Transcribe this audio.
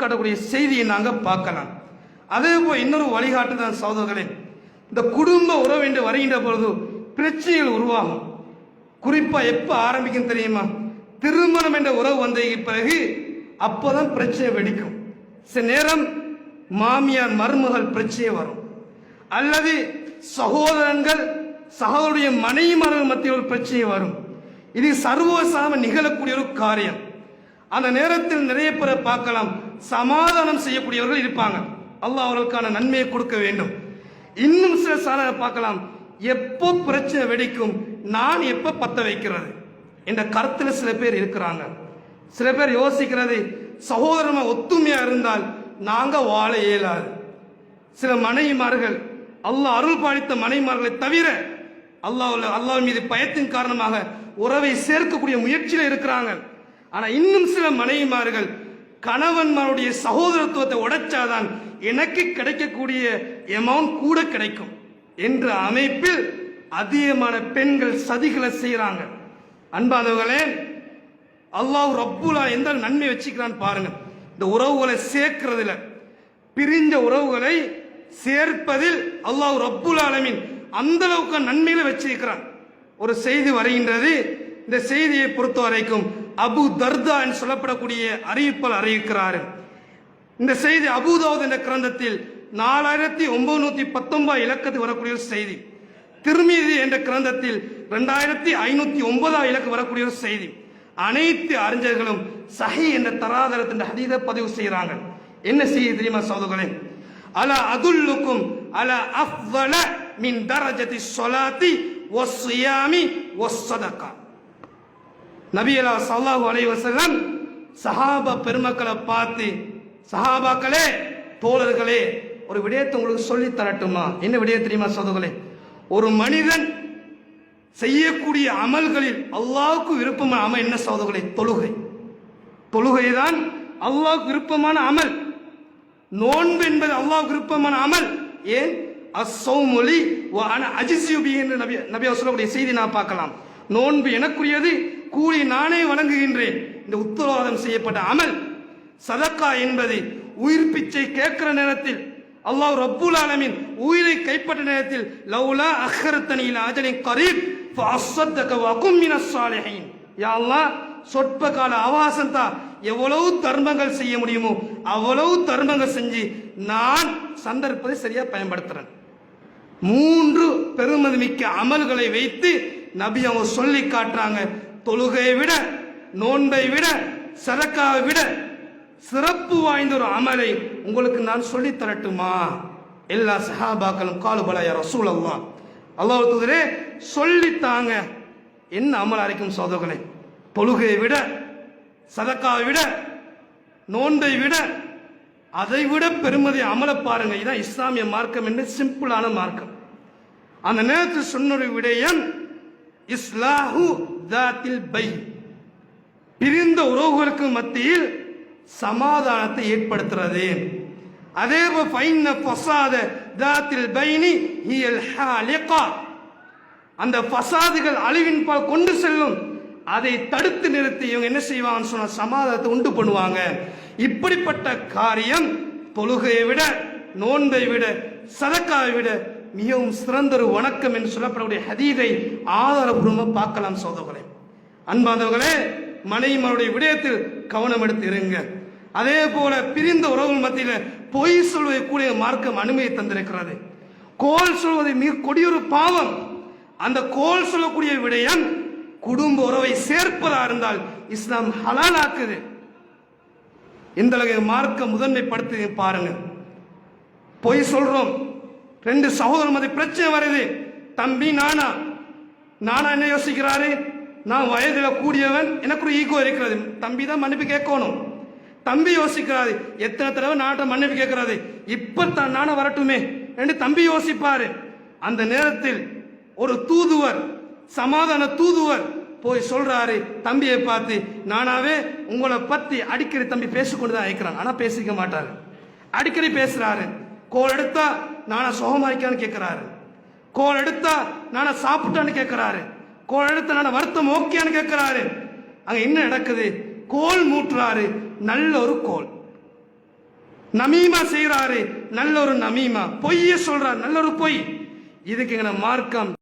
காட்டக்கூடிய செய்தியை நாங்க பார்க்கலாம். அதே போல் இன்னொரு வழிகாட்டு தான் சகோதரர்களே இந்த குடும்ப உறவு என்று வருகின்ற பொழுது பிரச்சனைகள் உருவாகும். குறிப்பா எப்ப ஆரம்பிக்கும் தெரியுமா? திருமணம் என்ற உறவு வந்த பிறகு அப்போதான் பிரச்சனை வெடிக்கும். சில நேரம் மாமியார் மருமகள் பிரச்சனை வரும். அல்லது சகோதரன்கள் சகோதரிய மனைவிமார்கள் மத்தியில் ஒரு பிரச்சனை வரும். இது சர்வசாம நிகழக்கூடிய ஒரு காரியம். அந்த நேரத்தில் நிறைய பேரை பார்க்கலாம். சமாதானம் செய்யக்கூடியவர்கள் இருப்பாங்க. அல்லாஹ் அவர்களுக்கான நன்மையை கொடுக்க வேண்டும். இன்னும் சில சார பார்க்கலாம். எப்போ பிரச்சனை வெடிக்கும்? நான் எப்போ பத்த வைக்கிறது? என்ற கருத்துல சில பேர் இருக்கிறாங்க. சில பேர் யோசிக்கிறது சகோதரமா ஒத்துமையா இருந்தால் நாங்க வாழ இயலாது. சில மனைவிமார்கள் அல்லாஹ் அருள் பாலித்த மனைவிமார்களை தவிர அல்லாஹ் அல்லாஹ் மீது பயத்தின் காரணமாக உறவை சேர்க்கக்கூடிய முயற்சியில் இருக்கிறாங்க. ஆனா இன்னும் சில மனைவிமார்கள் கணவன்மாருடைய சகோதரத்துவத்தை உடைச்சாதான் எனக்கு கிடைக்கக்கூடிய எமௌண்ட் கூட கிடைக்கும் என்ற அமைப்பில் அதிகமான பெண்கள் சதிகளை செய்யறாங்க அன்பாதவர்களே அல்லாஹ் ரப்புலா எந்த நன்மை வச்சுக்கிறான்னு பாருங்க. இந்த உறவுகளை சேர்க்கிறதுல பிரிஞ்ச உறவுகளை சேர்ப்பதில் அல்லாஹ் ரப்புல் ஆலமின் அந்த அளவுக்கு நன்மையில வச்சிருக்கிறான். ஒரு செய்தி வருகின்றது. இந்த செய்தியை பொறுத்த வரைக்கும் அபு தர்தா என்று சொல்லப்படக்கூடிய அறிவிப்பால் அறிவிக்கிறார் இந்த செய்தி அபுதாவது என்ற கிரந்தத்தில் நாலாயிரத்தி ஒன்பது பத்தொன்பது இலக்கத்துக்கு வரக்கூடிய ஒரு செய்தி. திருமீதி என்ற கிரந்தத்தில் ரெண்டாயிரத்தி ஐநூத்தி ஒன்பதாம் இலக்கு வரக்கூடிய ஒரு செய்தி. அனைத்து அறிஞர்களும் சஹி என்ற தராதரத்தின் ஹதீத பதிவு செய்கிறாங்க. என்ன செய்தி தெரியுமா சௌதர்களே அல அதுல்லுக்கும் அல அஃவல மின் தரஜதி சொலாத்தி ஒஸ்யாமி ஒஸ்ஸதகா நபியலா சல்லாஹு அலைஹி வஸல்லம் சஹாபா பெருமக்களை பார்த்து சஹாபாக்களே தோழர்களே ஒரு விடயத்தை உங்களுக்கு சொல்லி தரட்டுமா? என்ன விடயம் தெரியுமா சோதர்களே ஒரு மனிதன் செய்யக்கூடிய அமல்களில் அல்லாவுக்கு விருப்பமான அமல் என்ன சோதர்களே தொழுகை. தொழுகை தான் அல்லாவுக்கு விருப்பமான அமல். நோன்பு என்பது அல்லாவுக்கு விருப்பமான அமல். ஏன்? அசௌமொழி அஜிசியுபி என்று நபி நபி சொல்லக்கூடிய செய்தி நான் பார்க்கலாம். நோன்பு எனக்குரியது கூலி நானே வணங்குகின்றேன் இந்த உத்தரவாதம் செய்யப்பட்ட அமல் சதக்கா என்பது உயிர் பிச்சை கேட்கிற நேரத்தில் அல்லாஹ் ரப்புல் ஆலமின் உயிரை கைப்பற்ற நேரத்தில் லவ்லா அஹ்ரத்தனியில் அஜலின் கரீப் யா சொற்ப கால அவகாசம் தான் எவ்வளவு தர்மங்கள் செய்ய முடியுமோ அவ்வளவு தர்மங்கள் செஞ்சு நான் சந்தர்ப்பத்தை சரியா பயன்படுத்துறேன். மூன்று பெருமதி மிக்க அமல்களை வைத்து நபி அவங்க சொல்லி காட்டுறாங்க. தொழுகையை விட நோன்பை விட சதக்காவை விட சிறப்பு வாய்ந்த ஒரு அமலை உங்களுக்கு நான் சொல்லி தரட்டுமா? எல்லா சஹாபாக்களும் காலுபலைய யா ரசூல் அல்லா அல்லாஹ் தூதரே சொல்லித்தாங்க என்ன அமல் அரைக்கும் சோதகனை தொழுகையை விட சதக்காவை விட நோன்பை விட அதை விட பெருமதி அமல பாருங்க. இதுதான் இஸ்லாமிய மார்க்கம் என்று சிம்பிளான மார்க்கம். அந்த நேரத்தில் சொன்ன விடயம் இஸ்லாஹு தாத்தில் பை. பிரிந்த உறவுகளுக்கு மத்தியில் சமாதானத்தை ஏற்படுத்துறது. அதே போல் ஃபைன்ன ஃபசாத தாத்தில் பைனி ஹியல் ஹாலிகா. அந்த ஃபசாதுகள் அழிவின் பால் கொண்டு செல்லும். அதை தடுத்து நிறுத்தி இவங்க என்ன செய்வாங்கன்னு சொன்ன சமாதானத்தை உண்டு பண்ணுவாங்க. இப்படிப்பட்ட காரியம் தொழுகையை விட நோன்பை விட சதக்காவை விட மிகவும் சிறந்த ஒரு வணக்கம் என்று சொல்லப்படக்கூடிய ஹதீதை ஆதாரபூர்வமாக பார்க்கலாம் சோதவர்களே அன்பாந்தவர்களே மனைவிமாருடைய விடயத்தில் கவனம் எடுத்து இருங்க. அதே போல பிரிந்த உறவுகள் மத்தியில் பொய் சொல்வதை கூடிய மார்க்கம் அனுமதி தந்திருக்கிறது. கோல் சொல்வது மிக கொடியொரு பாவம். அந்த கோல் சொல்லக்கூடிய விடயம் குடும்ப உறவை சேர்ப்பதா இருந்தால் இஸ்லாம் ஹலாலாக்குது இந்த அளவு மார்க்க முதன்மைப்படுத்தி பாருங்க. பொய் சொல்றோம். ரெண்டு சகோதரன் மதி பிரச்சனை வருது. தம்பி நானா? நானா என்ன யோசிக்கிறாரு? நான் வயதில் கூடியவன் எனக்கு ஒரு ஈகோ இருக்கிறது. தம்பி தான் மன்னிப்பு கேட்கணும். தம்பி யோசிக்கிறாரு. எத்தனை தடவை நாட்டை மன்னிப்பு கேட்கறாரு? இப்ப தான் நானே வரட்டுமே என்று தம்பி யோசிப்பாரு. அந்த நேரத்தில் ஒரு தூதுவர் சமாதான தூதுவர் போய் சொல்றாரு தம்பியை பார்த்து நானாவே உங்களை பத்தி அடிக்கடி தம்பி பேசிக்கொண்டு தான் இருக்கிறான். ஆனா பேசிக்க மாட்டாரு. அடிக்கடி பேசுறாரு. கோல் எடுத்தா நானா சுகமா இருக்கான்னு கோல் எடுத்தா நானா சாப்பிட்டான்னு கேட்குறாரு கோல் எடுத்தா நானா வருத்தம் ஓகேன்னு கேட்குறாரு அங்கே என்ன நடக்குது? கோல் மூட்டுறாரு. நல்ல ஒரு கோல். நமீமா செய்கிறாரு நல்ல ஒரு நமீமா. பொய்ய சொல்றார். நல்ல ஒரு பொய். இதுக்கு எங்க மார்க்கம்